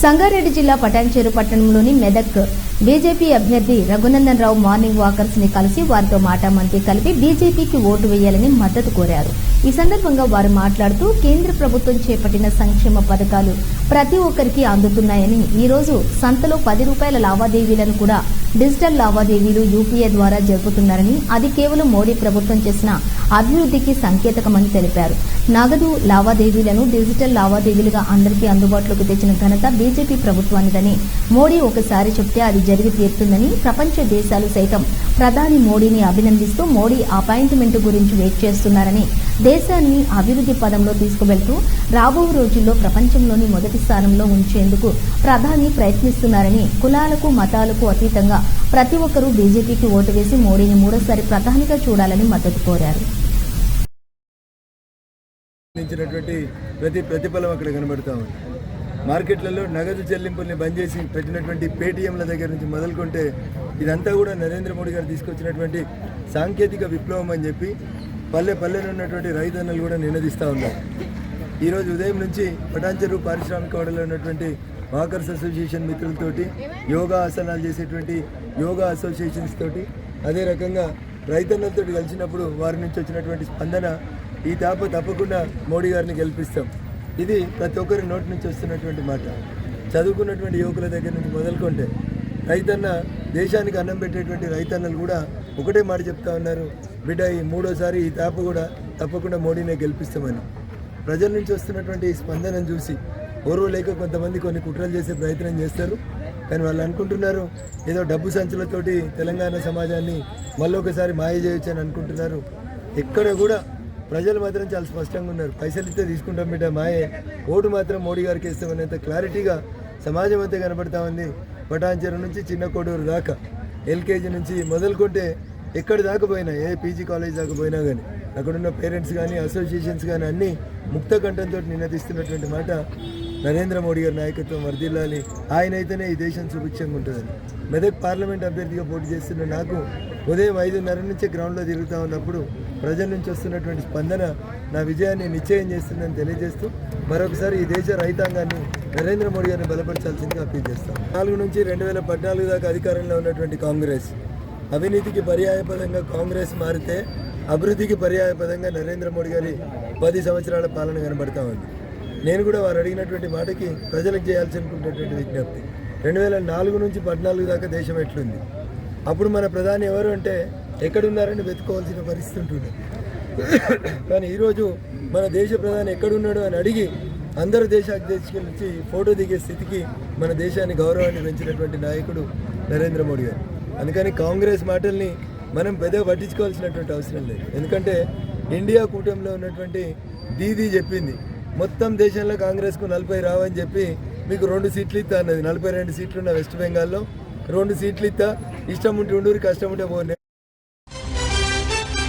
సంగారెడ్డి జిల్లా పటాన్చేరు పట్టణంలోని మెదక్ బీజేపీ అభ్యర్థి రఘునందన్ రావు మార్నింగ్ వాకర్స్ని కలిసి వారితో మాటామంతి కలిపి బీజేపీకి ఓటు వేయాలని మద్దతు కోరారు. ఈ సందర్భంగా వారు మాట్లాడుతూ కేంద్ర ప్రభుత్వం చేపట్టిన సంక్షేమ పథకాలు ప్రతి ఒక్కరికి అందుతున్నాయని ఈ రోజు సంతలో పది రూపాయల లావాదేవీలను కూడా డిజిటల్ లావాదేవీలు యూపీఐ ద్వారా జరుపుతున్నారని అది కేవలం మోడీ ప్రభుత్వం చేసిన అభివృద్ధికి సంకేతకమని తెలిపారు. నగదు లావాదేవీలను డిజిటల్ లావాదేవీలుగా అందరికీ అందుబాటులోకి తెచ్చిన ఘనత బీజేపీ ప్రభుత్వానిదని మోడీ ఒకసారి చెప్తే అది జరిగి తీరుతుందని ప్రపంచ దేశాలు సైతం ప్రధాని మోడీని అభినందిస్తూ మోడీ అపాయింట్మెంట్ గురించి వెయిట్ చేస్తున్నారని దేశాన్ని అభివృద్ధి పదంలో తీసుకువెళ్తూ రాబో రోజుల్లో ప్రపంచంలోని మొదటి స్థానంలో ఉంచేందుకు ప్రధాని ప్రయత్నిస్తున్నారని కులాలకు మతాలకు అతీతంగా ప్రతి ఒక్కరూ బీజేపీకి ఓటు వేసి మోడీని మూడోసారి ప్రధానిగా చూడాలని మద్దతు కోరారు. ప్రతి ప్రతిఫలం అక్కడ కనబడతా ఉంది. మార్కెట్లలో నగదు చెల్లింపుల్ని బంద్ చేసి పెట్టినటువంటి పేటీఎంల దగ్గర నుంచి మొదలుకుంటే ఇదంతా కూడా నరేంద్ర మోడీ గారు తీసుకొచ్చినటువంటి సాంకేతిక విప్లవం అని చెప్పి పల్లె పల్లెలో ఉన్నటువంటి రైతన్నలు కూడా నినదిస్తూ ఉన్నారు. ఈరోజు ఉదయం నుంచి పటాంచెరు పారిశ్రామిక వాడలో ఉన్నటువంటి వాకర్స్ అసోసియేషన్ మిత్రులతోటి యోగా ఆసనాలు చేసేటువంటి యోగా అసోసియేషన్స్ తోటి అదే రకంగా రైతన్నలతో కలిసినప్పుడు వారి నుంచి వచ్చినటువంటి స్పందన ఈ తాప తప్పకుండా మోడీ గారిని గెలిపిస్తాం. ఇది ప్రతి ఒక్కరి నోటి నుంచి వస్తున్నటువంటి మాట. చదువుకున్నటువంటి యువకుల దగ్గర నుంచి మొదలుకుంటే రైతన్న దేశానికి అన్నం పెట్టేటువంటి రైతన్నలు కూడా ఒకటే మాట చెప్తా ఉన్నారు. బిడ్డ ఈ మూడోసారి ఈ తాప కూడా తప్పకుండా మోడీనే గెలిపిస్తామని. ప్రజల నుంచి వస్తున్నటువంటి స్పందనను చూసి ఓర్వ లేక కొంతమంది కొన్ని కుట్రలు చేసే ప్రయత్నం చేస్తారు. కానీ వాళ్ళు అనుకుంటున్నారు ఏదో డబ్బు సంచులతోటి తెలంగాణ సమాజాన్ని మళ్ళొకసారి మాయ చేయొచ్చు అని అనుకుంటున్నారు. ఎక్కడ కూడా ప్రజలు మాత్రం చాలా స్పష్టంగా ఉన్నారు. పైసలు ఇస్తే తీసుకుంటాం బిడ్డ మాయే. ఓటు మాత్రం మోడీ గారికి ఇస్తామనేంత క్లారిటీగా సమాజం అంతా కనబడతా ఉంది. పటాన్చెరు నుంచి చిన్న కోడూరు దాకా ఎల్కేజీ నుంచి మొదలుకుంటే ఎక్కడి దాకా పోయినా ఏ పీజీ కాలేజ్ దాకా పోయినా కానీ అక్కడున్న పేరెంట్స్ కానీ అసోసియేషన్స్ కానీ అన్నీ ముక్త కంఠంతో నినదిస్తున్నటువంటి మాట నరేంద్ర మోడీ గారి నాయకత్వం వర్ధిల్లాలి. ఆయన అయితేనే ఈ దేశం సుభిక్షంగా ఉంటుందని. మెదక్ పార్లమెంట్ అభ్యర్థిగా పోటీ చేస్తున్న నాకు ఉదయం ఐదున్నర నుంచి గ్రౌండ్లో తిరుగుతూ ఉన్నప్పుడు ప్రజల నుంచి వస్తున్నటువంటి స్పందన నా విజయాన్ని నిశ్చయం చేస్తుందని తెలియజేస్తూ మరొకసారి ఈ దేశ రైతాంగాన్ని నరేంద్ర మోడీ గారిని బలపరచాల్సిందిగా అప్పీల్ చేస్తాం నాలుగు నుంచి రెండు వేల పద్నాలుగు దాకా అధికారంలో ఉన్నటువంటి కాంగ్రెస్ అవినీతికి పర్యాయపదంగా కాంగ్రెస్ మారితే అభివృద్ధికి పర్యాయపదంగా నరేంద్ర మోడీ గారి పది సంవత్సరాల పాలన కనబడతా ఉంది. నేను కూడా వారు అడిగినటువంటి మాటకి ప్రజలకు చేయాల్సి అనుకుంటున్నటువంటి విజ్ఞప్తి. రెండు వేల నాలుగు నుంచి పద్నాలుగు దాకా దేశం ఎట్లుంది? అప్పుడు మన ప్రధాని ఎవరు అంటే ఎక్కడున్నారని వెతుకోవాల్సిన పరిస్థితి ఉంటుండే కానీ ఈరోజు మన దేశ ప్రధాని ఎక్కడున్నాడు అని అడిగి అందరు దేశ అధ్యక్షుల నుంచి ఫోటో దిగే స్థితికి మన దేశాన్ని గౌరవాన్ని పెంచినటువంటి నాయకుడు నరేంద్ర మోడీ గారు. అందుకని కాంగ్రెస్ మాటల్ని మనం పెద్ద పట్టించుకోవాల్సినటువంటి అవసరం లేదు. ఎందుకంటే ఇండియా కూటమిలో ఉన్నటువంటి దీదీ చెప్పింది మొత్తం దేశంలో కాంగ్రెస్కు నలభై రావని చెప్పి మీకు రెండు సీట్లు ఇస్తా అన్నది. నలభై రెండు సీట్లు ఉన్న వెస్ట్ బెంగాల్లో రెండు సీట్లు ఇస్తా. ఇష్టం ఉంటే ఉండూరు కష్టం ఉంటే పోనీ